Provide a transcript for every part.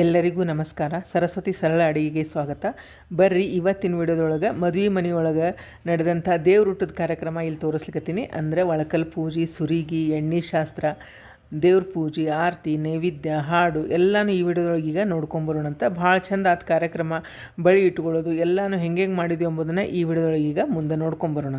ಎಲ್ಲರಿಗೂ ನಮಸ್ಕಾರ. ಸರಸ್ವತಿ ಸರಳ ಅಡಿಗೆಗೆ ಸ್ವಾಗತ. ಬರ್ರಿ, ಇವತ್ತಿನ ವಿಡಿಯೋದೊಳಗೆ ಮದುವೆ ಮನೆಯೊಳಗೆ ನಡೆದಂಥ ದೇವ್ರೂಟದ ಕಾರ್ಯಕ್ರಮ ಇಲ್ಲಿ ತೋರಿಸ್ಲಿಕ್ಕತ್ತೀನಿ ಅಂದರೆ ಒಳಕಲ್ ಪೂಜೆ, ಸುರಿಗಿ, ಎಣ್ಣೆ ಶಾಸ್ತ್ರ, ದೇವ್ರ ಪೂಜೆ, ಆರತಿ, ನೈವೇದ್ಯ, ಹಾಡು ಎಲ್ಲನೂ ಈ ವಿಡಿಯೋದೊಳಗೆ ಈಗ ನೋಡ್ಕೊಂಬರೋಣ ಅಂತ ಭಾಳ ಚಂದ ಆದ ಕಾರ್ಯಕ್ರಮ ಬಳಿ ಇಟ್ಕೊಳ್ಳೋದು ಎಲ್ಲನೂ ಹೆಂಗೆ ಹೆಂಗೆ ಮಾಡಿದ್ವಿ ಎಂಬುದನ್ನು ಈ ವಿಡಿಯೋದೊಳಗೆ ಈಗ ಮುಂದೆ ನೋಡ್ಕೊಂಬರೋಣ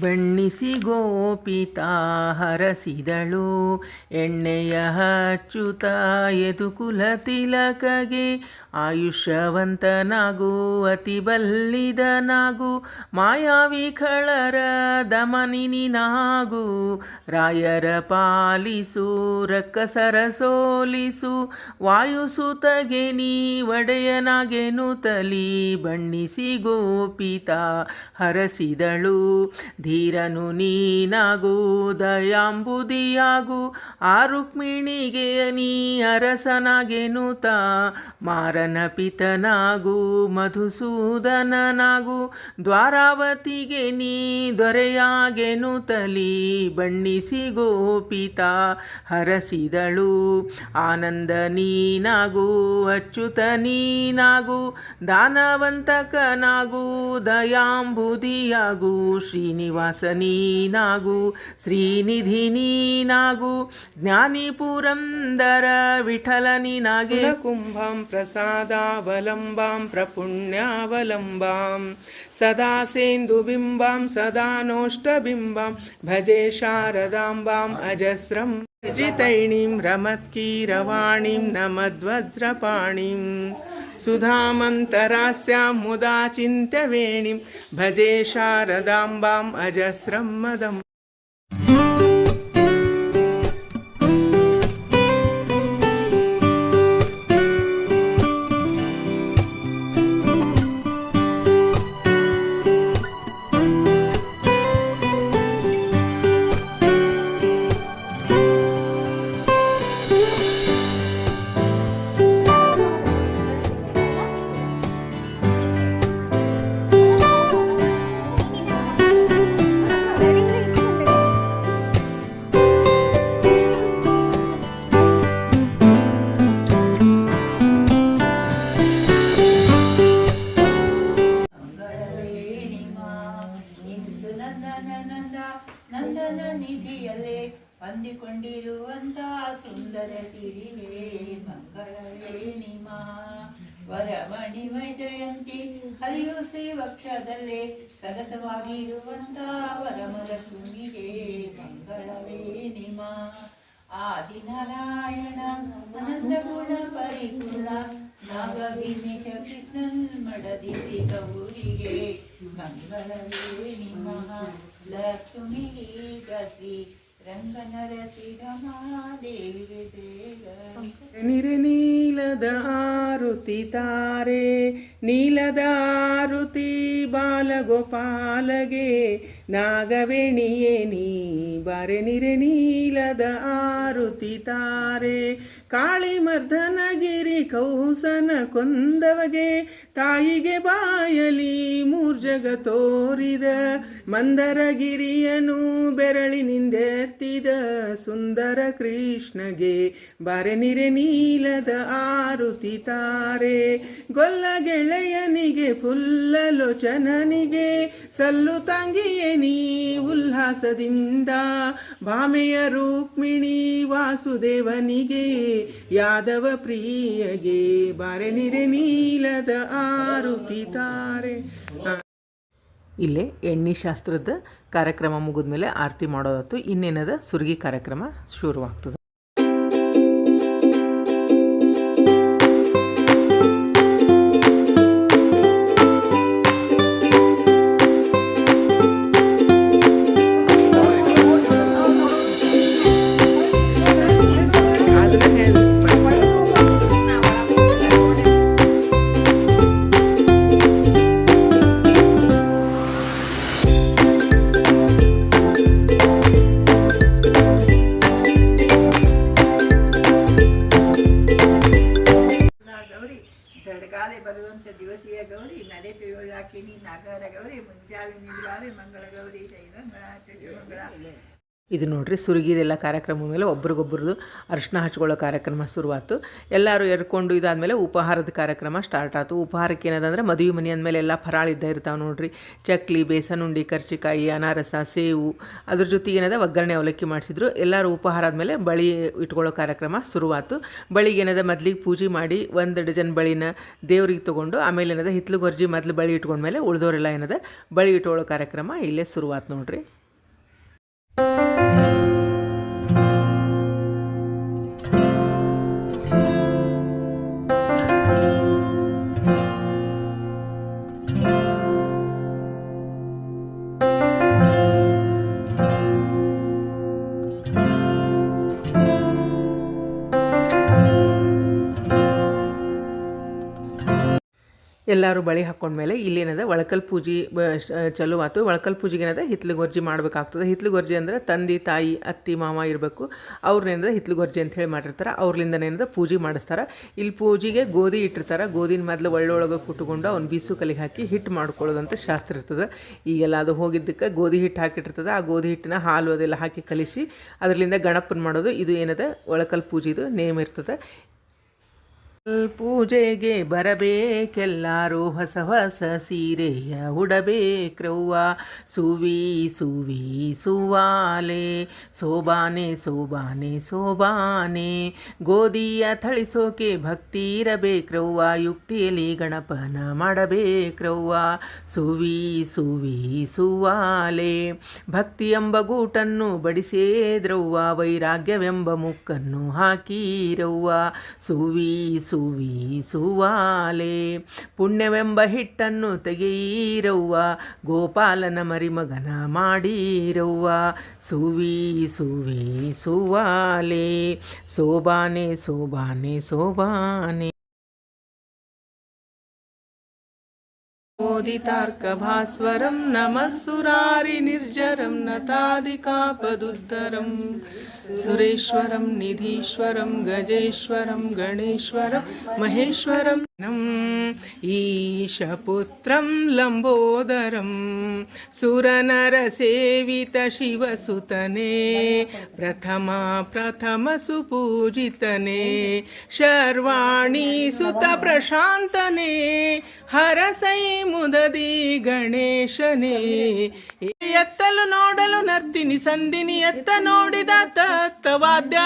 ಬಣ್ಣಿಸಿ ಗೋಪಿತಾ ಹರಸಿದಳು. ಎಣ್ಣೆಯ ಹಚ್ಚುತ್ತ ಎದುಕುಲ ತಿಲಕಗೆ ಆಯುಷ್ಯವಂತನಾಗು ಅತಿ ಬಲ್ಲಿದನಾಗು ಮಾಯಾವಿ ಖಳರ ದಮನಿನಾಗು ರಾಯರ ಪಾಲಿಸು, ರಕ್ಕಸರ ಸೋಲಿಸು, ವಾಯುಸುತಗೆ ನೀ ಒಡೆಯನಾಗೆನು ತಲಿ, ಬಣ್ಣಿಸಿ ಗೋಪಿತ ಹರಸಿದಳು, ಧೀರನು ನೀನಾಗು, ದಯಾಂಬುದಿಯಾಗು, ಆ ನೀ ಅರಸನಾಗೆನುತ ಮಾರನ ಪಿತನಾಗು, ಮಧುಸೂದನನಾಗು, ದ್ವಾರಾವತಿಗೆ ನೀ ದೊರೆಯಾಗೆನುತಲಿ ಬಣ್ಣಿಸಿ ಗೋಪಿತ ಹರಸಿದಳು. ಆನಂದ ನೀನಾಗು, ಅಚ್ಯುತ ನೀನಾಗು, ದಾನವಂತಕನಾಗು, ದಯಾಂಬುದಿಯಾಗು, ಶ್ರೀನಿವಾಸ ನೀನಾಗು, ಶ್ರೀನಿಧಿ ನೀನಾಗು ಜ್ಞಾನಿ ಪುರಂದರ ವಿಠಲ ನೀನಾಗೆ. ಕುಂಭಂ ಪ್ರಸಾದಾವಲಂಬಾಂ पादावलम्बां प्रपुण्यावलम्बां, सदा सेन्दुबिम्बां, सदा नोष्टबिम्बां, भजे शारदाम्बाम् अजस्रं, जितैणीं, रमत्कीरवाणीं, नमद्वज्रपाणीं, सुधामन्तरास्यां मुदा चिन्त्यवेणीं भजे शारदाम्बाम् अजस्रं मदम्। ಹೊಂದಿಕೊಂಡಿರುವಂತ ಸುಂದರ ಸಿರಿಯೇ ನಿಮ ವರಮಣಿ ಜಯಂತಿ ಹರಿಯು ಶ್ರೀವಕ್ಷದಲ್ಲೇ ಸರಸವಾಗಿರುವಂತ ವರಮಲಕ್ಷ್ಮಿಗೆ ಮಂಗಳವೇಣಿಮಾ. ಆದಿನಾರಾಯಣ ಅನಂತ ಗುಣ ಪರಿಪೂರ್ಣ ನಾಗವಿನೇಶ ಕೃಷ್ಣನ್ ಮಡದಿಸಿ ಗೌರಿಗೆ ಮಂಗಳವೇ ನಿಮ ಲಕ್ಷ್ಮಿ ಗಸಿ ನಿರೆ ನೀಲದ ಆರುತಿ ತಾರೆ ನೀಲದ ಆರುತಿ ಬಾಲಗೋಪಾಲಗೆ. ನಾಗವೇಣಿಯೇ ನೀ ಬಾರೆ ನಿರೆ ನೀಲದ ಆರುತಿ ತಾರೆ. ಕಾಳಿಮರ್ಧನಗಿರಿ ಕೌಸನ ಕೊಂದವಗೆ ತಾಯಿಗೆ ಬಾಯಲಿ ಮೂರ್ಜಗ ತೋರಿದ. ಮಂದರಗಿರಿಯನು ಬೆರಳಿನಿಂದೆತ್ತಿದ ಸುಂದರ ಕೃಷ್ಣಗೆ ಬಾರೆನಿರೆ ನೀಲದ ಆರುತಿ ತಾರೆ. ಗೊಲ್ಲ ಗೆಳೆಯನಿಗೆ ಫುಲ್ಲಲೋಚನನಿಗೆ ಸಲ್ಲು ತಂಗಿಯೇ ನೀ ಉಲ್ಲಾಸದಿಂದ ಭಾಮೆಯ ರುಕ್ಮಿಣಿ ವಾಸುದೇವನಿಗೆ, ಯಾದವ ಪ್ರಿಯಗೆ ಬಾರೆನಿರೆ ನೀಲದ ಆರುತಿ ತಾರೆ. ಇಲ್ಲೇ ಎಣ್ಣೆ ಶಾಸ್ತ್ರದ ಕಾರ್ಯಕ್ರಮ ಮುಗಿದ್ಮೇಲೆ ಆರತಿ ಮಾಡೋದತ್ತು, ಇನ್ನೇನದ? ಸುರ್ಗಿ ಕಾರ್ಯಕ್ರಮ ಶುರುವಾಗ್ತದೆ. ತಿರುಳಾಕಿನಿ ನಾಗರ ಗೌರಿ ಮುಂಜಾನೆ ನಿಲ್ವಾರೆ ಮಂಗಳ ಗೌರಿ ಜೈ ಮಂಗಳ ಮಂಗಳ ಇದು ನೋಡ್ರಿ ಸುರುಗಿದೆಲ್ಲ ಕಾರ್ಯಕ್ರಮ ಮೇಲೆ ಒಬ್ರಿಗೊಬ್ರದ್ದು ಅರಿಶಿನ ಹಚ್ಕೊಳ್ಳೋ ಕಾರ್ಯಕ್ರಮ ಶುರುವಾಯ್ತು. ಎಲ್ಲರೂ ಎರ್ಕೊಂಡು ಇದಾದಮೇಲೆ ಉಪಹಾರದ ಕಾರ್ಯಕ್ರಮ ಸ್ಟಾರ್ಟ್ ಆಯಿತು. ಉಪಹಾರಕ್ಕೆ ಏನದಂದ್ರೆ ಮದುವೆ ಮನೆ ಅಂದಮೇಲೆ ಎಲ್ಲ ಫರಾಳ ಇದ್ದ ಇರ್ತಾವೆ ನೋಡ್ರಿ. ಚಕ್ಲಿ, ಬೇಸನ್, ಉಂಡಿ, ಕರ್ಚಿಕಾಯಿ, ಅನಾರಸ, ಸೇವು ಅದ್ರ ಜೊತೆಗೆ ಏನದ ಒಗ್ಗರಣೆ ಅವಲಕ್ಕಿ ಮಾಡಿಸಿದ್ರು. ಎಲ್ಲರೂ ಉಪಹಾರ ಆದಮೇಲೆ ಬಳಿ ಇಟ್ಕೊಳ್ಳೋ ಕಾರ್ಯಕ್ರಮ ಶುರುವಾಯ್ತು. ಬಳಿಗೆ ಏನದ ಮೊದಲಿಗೆ ಪೂಜೆ ಮಾಡಿ ಒಂದು ಡಜನ್ ಬಳಿನ ದೇವ್ರಿಗೆ ತೊಗೊಂಡು ಆಮೇಲೆ ಏನದ ಹಿತ್ಲು ಗೊರ್ಜಿ ಮೊದಲು ಬಳಿ ಇಟ್ಕೊಂಡ್ಮೇಲೆ ಉಳಿದೋರೆಲ್ಲ ಏನದ ಬಳಿ ಇಟ್ಕೊಳ್ಳೋ ಕಾರ್ಯಕ್ರಮ ಇಲ್ಲೇ ಶುರುವಾಯ್ತು ನೋಡ್ರಿ. Thank you. ಎಲ್ಲರೂ ಬಳಿ ಹಾಕ್ಕೊಂಡ್ಮೇಲೆ ಇಲ್ಲೇನದ ಒಳಕಲ್ ಪೂಜೆ ಚಲೋ ಆಯ್ತು ಒಳಕಲ್ ಪೂಜೆಗೆ ಏನದ ಹಿತ್ಲು ಗೊರ್ಜಿ ಮಾಡಬೇಕಾಗ್ತದೆ. ಹಿತ್ಲು ಗೊರ್ಜಿ ಅಂದ್ರೆ ತಂದೆ, ತಾಯಿ, ಅತ್ತಿ ಮಾವ ಇರಬೇಕು. ಅವ್ರನ್ನೇನದ ಹಿತ್ಲು ಗೊರ್ಜಿ ಅಂತ ಹೇಳಿ ಮಾಡಿರ್ತಾರೆ. ಅವ್ರಲಿಂದನೇನದ ಪೂಜೆ ಮಾಡಿಸ್ತಾರೆ. ಇಲ್ಲಿ ಪೂಜೆಗೆ ಗೋಧಿ ಇಟ್ಟಿರ್ತಾರೆ. ಗೋಧಿನ ಮೊದಲು ಒಳ್ಳೊಳಗೆ ಕುಟ್ಕೊಂಡು ಅವ್ನು ಬೀಸು ಕಲಿಗೆ ಹಾಕಿ ಹಿಟ್ಟು ಮಾಡ್ಕೊಳ್ಳೋದಂತ ಶಾಸ್ತ್ರ ಇರ್ತದೆ. ಈಗೆಲ್ಲ ಅದು ಹೋಗಿದ್ದಕ್ಕೆ ಗೋಧಿ ಹಿಟ್ಟು ಹಾಕಿಟ್ಟಿರ್ತದೆ. ಆ ಗೋಧಿ ಹಿಟ್ಟನ್ನ ಹಾಲು ಅದೆಲ್ಲ ಹಾಕಿ ಕಲಿಸಿ ಅದರಿಂದ ಗಣಪನ ಮಾಡೋದು. ಇದು ಏನದ ಒಳಕಲ್ ಪೂಜೆದು ನೇಮ್ ಇರ್ತದೆ. ಪೂಜೆಗೆ ಬರಬೇಕೆಲ್ಲಾರು ಹೊಸ ಹೊಸ ಸೀರೆಯ ಉಡಬೇಕ್ರವ್ವ ಸುವಿ ಸುವಿ, ಸುವಾಲೆ, ಸೋಬಾನೆ ಸೋಬಾನೆ ಸೋಬಾನೆ. ಗೋಧಿಯ ಥಳಿಸೋಕೆ ಭಕ್ತಿ ಇರಬೇಕ್ರವ್ವ ಯುಕ್ತಿಯಲ್ಲಿ ಗಣಪನ ಮಾಡಬೇಕ್ರವ್ವ ಸುವಿ ಸುವಿ, ಸುವಾಲೆ ಭಕ್ತಿ ಎಂಬ ಗೂಟನ್ನು ಬಡಿಸೇದ್ರವ್ವ ವೈರಾಗ್ಯವೆಂಬ ಮುಕ್ಕನ್ನು ಹಾಕೀರವ್ವ ಸುವಿ ಸುವಿ ಸುವಾಲೆ ಪುಣ್ಯವೆಂಬ ಹಿಟ್ಟನ್ನು ತೆಗೆಯಿರವ್ವ. ಗೋಪಾಲನ ಮರಿಮಗನ ಮಾಡೀರವ್ವ. ಸುವಿ ಸುವಿ ಸುವಾಲೆ ಸೋಬಾನೆ ಸೋಬಾನೆ ಸೋಬಾನೆ. मोदितार्कभास्वरं नमः सुरारिनिर्जरं नतादिकापदुद्धरं सुरेश्वरं निधीश्वरं गजेश्वरं गणेश्वरं महेश्वरं ईशपुत्रं लम्बोदरं सुरनरसेवितशिवसुतने प्रथमा प्रथमसुपूजितने शर्वाणी सुतप्रशान्तने हरसै मुददी गणेशने ಎತ್ತಲು ನೋಡಲು ನರ್ತಿನಿ ಸಂದಿನಿ ಎತ್ತ ನೋಡಿದ ತತ್ತವಾದ್ಯ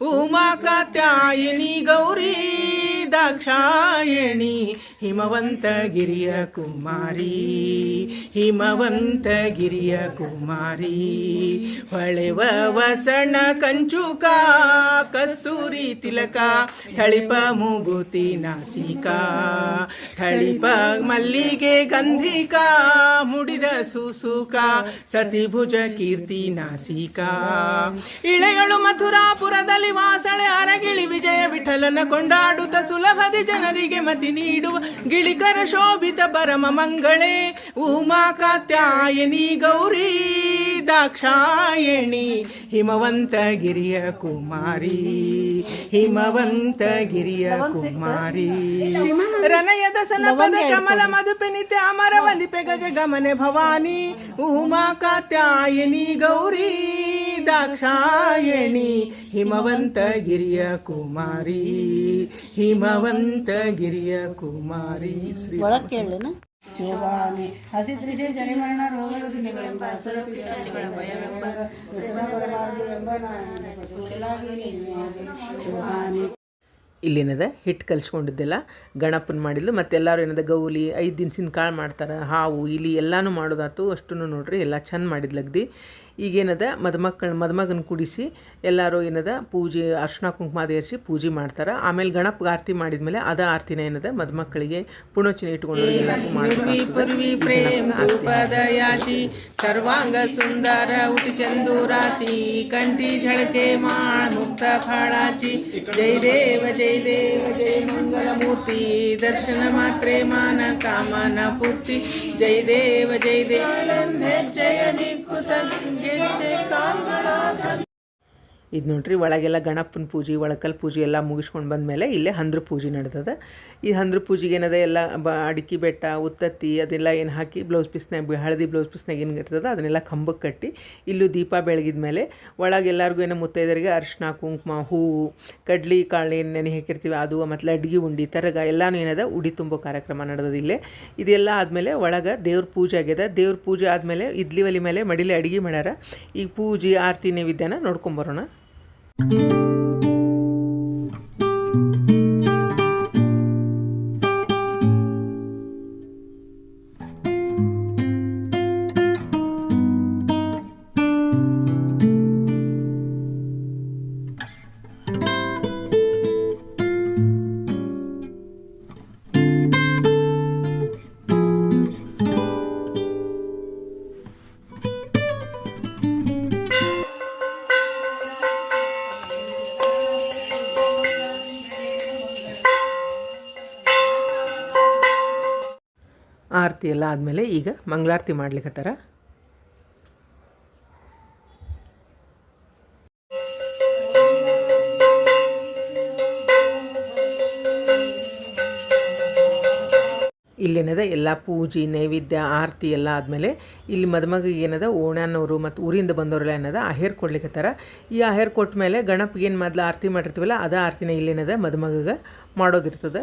ಉಮಾ ಕಾತ್ಯಾಯಿನಿ ಗೌರಿ ದಾಕ್ಷಾಯಣಿ. ಹಿಮವಂತ ಗಿರಿಯ ಕುಮಾರಿ. ಹಿಮವಂತ ಗಿರಿಯ ಕುಮಾರಿ. ಹೊಳೆವ ವಸಣ ಕಂಚುಕ ಕಸ್ತೂರಿ ತಿಲಕ. ಥಳಿಪ ಮೂಗುತಿ ನಾಸಿಕಾ. ಥಳಿಪ ಮಲ್ಲಿಗೆ ಗಂಧಿಕ, ಮುಡಿದ ಸುಸುಕ. ಸತಿಭುಜ ಕೀರ್ತಿ ನಾಸಿಕಾ. ಇಳೆಗಳು ಮಥುರಾಪುರದಲ್ಲಿ ವಾಸಳೆ ಅರಗಿಳಿ ವಿಜಯ ವಿಠಲನ ಕೊಂಡಾಡುತ್ತ ಸುಲಭದಿ ಜನರಿಗೆ ಮತಿ ನೀಡುವ ಗಿಳಿಕರ ಶೋಭಿತ ಪರಮ ಮಂಗಳೇ. ಉಮಾ ಕಾತ್ಯಾಯನಿ ಗೌರಿ ದಾಕ್ಷಾಯಣಿ ಹಿಮವಂತ ಗಿರಿಯ ಕುಮಾರಿ. ಹಿಮವಂತ ಗಿರಿಯ ಕುಮಾರಿ. ರನಯದ ಸನಪದ ಕಮಲ ಮಧುಪೆನಿತೆ ಅಮರ ವಂದಿಪೆ ಗಜ ಗಮನೆ ಭವಾನಿ. ಉಮಾ ಕಾತ್ಯಾಯನಿ ಗೌರಿ ದಾಕ್ಷಾಯಣಿ ಹಿಮವಂತ ಗಿರಿಯ ಕುಮಾರಿ ಹಿಮವಂತ ಗಿರಿಯ ಕುಮಾರಿ ಶ್ರೀ ಶೋಭಾನೆ ಹಸಿದ್ರಿಸೆ ರೋಗಗಳೆಂಬ ಹಸರ ಪಿಶಾಚಿಗಳ ಭಯವೆಂಬ ವ್ಯಸನ ಇಲ್ಲೇನದ ಹಿಟ್ಟು ಕಲಿಸ್ಕೊಂಡಿದ್ದೆಲ್ಲ ಗಣಪನ ಮಾಡಿದ್ಲು ಮತ್ತು ಎಲ್ಲರೂ ಏನದ ಗೌಲಿ ಐದು ದಿನಸಿನ ಕಾಳು ಮಾಡ್ತಾರೆ ಹಾವು ಇಲಿ ಎಲ್ಲನೂ ಮಾಡೋದಾತು. ಅಷ್ಟೂ ನೋಡ್ರಿ ಎಲ್ಲ ಚಂದ ಮಾಡಿದ್ಲಗ್ದಿ ಈಗೇನದ ಮದುಮಕ್ಕಳ ಮದುಮಗನ ಕುಡಿಸಿ ಎಲ್ಲರೂ ಏನದ ಪೂಜೆ ಅರ್ಶಿನ ಕುಂಕುಮ ಏರಿಸಿ ಪೂಜೆ ಮಾಡ್ತಾರೆ. ಆಮೇಲೆ ಗಣಪಗೆ ಆರತಿ ಮಾಡಿದ್ಮೇಲೆ ಅದ ಆರತಿನ ಏನದ ಮದುಮಕ್ಕಳಿಗೆ ಪುಣೋಚನೆ ಇಟ್ಕೊಂಡು ಸರ್ವಾಂಗ ಸುಂದರ ಉಟಿ ಚಂದೂರಾಚಿ ಕಂಠಿ ಝಳಕೆ ಮಾಳ ಮುಕ್ತ ಫಾಳಾಚಿ. ಜೈ ದೇವ ಜೈ జయ దేవ జయ మంగళమూర్తి. దర్శన మాత్రే మాన కామన పూర్తి. జయ దేవ జయ దేవ. జయ నికృత జయ ಇದು ನೋಡ್ರಿ, ಒಳಗೆಲ್ಲ ಗಣಪನ ಪೂಜೆ, ಒಳಕಲ್ ಪೂಜೆ ಎಲ್ಲ ಮುಗಿಸ್ಕೊಂಡು ಬಂದಮೇಲೆ ಇಲ್ಲೇ ಹಂದ್ರ ಪೂಜೆ ನಡ್ದದ. ಈ ಹಂದ್ರ ಪೂಜೆಗೆ ಏನದ, ಎಲ್ಲ ಬ, ಅಡಿಕೆ ಬೆಟ್ಟ, ಉತ್ತತ್ತಿ, ಅದೆಲ್ಲ ಏನು ಹಾಕಿ ಬ್ಲೌಸ್ ಪೀಸ್ನಾಗ, ಹಳದಿ ಬ್ಲೌಸ್ ಪೀಸ್ನಾಗ ಏನು ಇರ್ತದೆ, ಅದನ್ನೆಲ್ಲ ಕಂಬಕ್ಕೆ ಕಟ್ಟಿ ಇಲ್ಲೂ ದೀಪ ಬೆಳಗಿದ ಮೇಲೆ ಒಳಗೆ ಎಲ್ಲರಿಗೂ ಏನೋ ಮುತ್ತೈದರಿಗೆ ಅರಿಶಿನ ಕುಂಕುಮ, ಹೂವು, ಕಡ್ಲಿ, ಕಾಳು ಏನು ನೆನೆ ಹಾಕಿರ್ತೀವಿ, ಅದು ಮತ್ತು ಲಡ್ಗಿ, ಉಂಡಿ, ತರಗ ಎಲ್ಲನೂ ಏನದ, ಉಡಿ ತುಂಬೋ ಕಾರ್ಯಕ್ರಮ ನಡೆದದ ಇಲ್ಲೇ. ಇದೆಲ್ಲ ಆದಮೇಲೆ ಒಳಗೆ ದೇವ್ರ ಪೂಜೆ ಆಗ್ಯದ. ದೇವ್ರ ಪೂಜೆ ಆದಮೇಲೆ ಇದ್ಲಿ ಒಲಿ ಮೇಲೆ ಮಡಿಲಿ ಅಡುಗೆ ಮಾಡ್ಯಾರ. ಈಗ ಪೂಜೆ, ಆರತಿ, ನೈವೇದ್ಯನ ನೋಡ್ಕೊಂಬರೋಣ you ಆರತಿ ಎಲ್ಲ ಆದಮೇಲೆ ಈಗ ಮಂಗಳಾರತಿ ಮಾಡ್ಲಿಕ್ಕತ್ತಾರ ಇಲ್ಲೇನದ ಎಲ್ಲ ಪೂಜೆ, ನೈವೇದ್ಯ, ಆರತಿ ಎಲ್ಲ ಆದಮೇಲೆ ಇಲ್ಲಿ ಮದುಮಗಿಗೆ ಏನದ, ಓಣ್ಯಾನವರು ಮತ್ತು ಊರಿಂದ ಬಂದವರೆಲ್ಲ ಏನದ, ಆಹೇರ್ ಕೊಡ್ಲಿಕ್ಕತ್ತಾರ ಈ ಆಹೇರ್ ಕೊಟ್ಟ ಮೇಲೆ ಗಣಪಿಗೆ ಏನು ಮೊದಲು ಆರತಿ ಮಾಡಿರ್ತೀವಲ್ಲ, ಅದ ಆರತಿನ ಇಲ್ಲೇನದ ಮದುಮಗ ಮಾಡೋದಿರ್ತದೆ.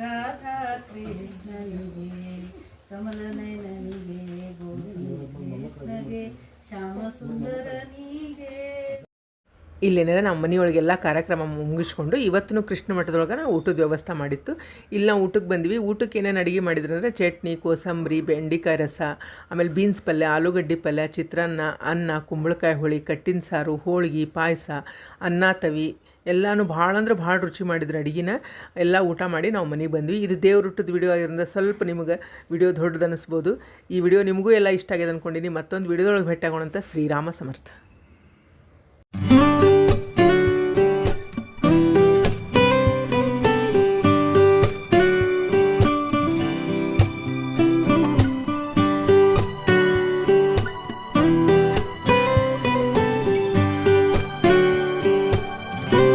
ರಾಧಾ ಕೃಷ್ಣನಿಗೆ, ಕಮಲ ಶ್ಯಾಮ ಸುಂದರನಿಗೆ ಇಲ್ಲೇನಿದೆ, ನಮ್ಮ ಮನೆಯೊಳಗೆಲ್ಲ ಕಾರ್ಯಕ್ರಮ ಮುಗಿಸ್ಕೊಂಡು ಇವತ್ತೂ ಕೃಷ್ಣ ಮಠದೊಳಗೆ ನಾವು ಊಟದ ವ್ಯವಸ್ಥೆ ಮಾಡಿತ್ತು. ಇಲ್ಲಿ ನಾವು ಊಟಕ್ಕೆ ಬಂದ್ವಿ. ಊಟಕ್ಕೆ ಏನೇನು ಅಡುಗೆ ಮಾಡಿದ್ರು ಅಂದರೆ ಚಟ್ನಿ, ಕೋಸಂಬರಿ, ಬೆಂಡಿಕಾಯಿ ರಸ, ಆಮೇಲೆ ಬೀನ್ಸ್ ಪಲ್ಯ, ಆಲೂಗಡ್ಡೆ ಪಲ್ಯ, ಚಿತ್ರಾನ್ನ, ಅನ್ನ, ಕುಂಬಳಕಾಯಿ ಹೋಳಿ, ಕಟ್ಟಿನ ಸಾರು, ಹೋಳಿಗೆ, ಪಾಯಸ, ಅನ್ನ, ತವಿ ಎಲ್ಲನೂ ಭಾಳ ಅಂದ್ರೆ ಭಾಳ ರುಚಿ ಮಾಡಿದ್ರು ಅಡುಗೆನ. ಎಲ್ಲ ಊಟ ಮಾಡಿ ನಾವು ಮನೆಗೆ ಬಂದ್ವಿ. ಇದು ದೇವ್ರ ಊಟದ ವಿಡಿಯೋ ಆಗಿರೋದ್ರಿಂದ ಸ್ವಲ್ಪ ನಿಮಗೆ ವಿಡಿಯೋ ದೊಡ್ಡದು ಅನ್ನಿಸ್ಬೋದು ಈ ವಿಡಿಯೋ ನಿಮಗೂ ಎಲ್ಲ ಇಷ್ಟ ಆಗಿದೆ ಅಂದ್ಕೊಂಡಿನಿ ಮತ್ತೊಂದು ವಿಡಿಯೋದೊಳಗೆ ಭೇಟಿಯಾಗೋಣ ಅಂತ ಶ್ರೀರಾಮ ಸಮರ್ಥ.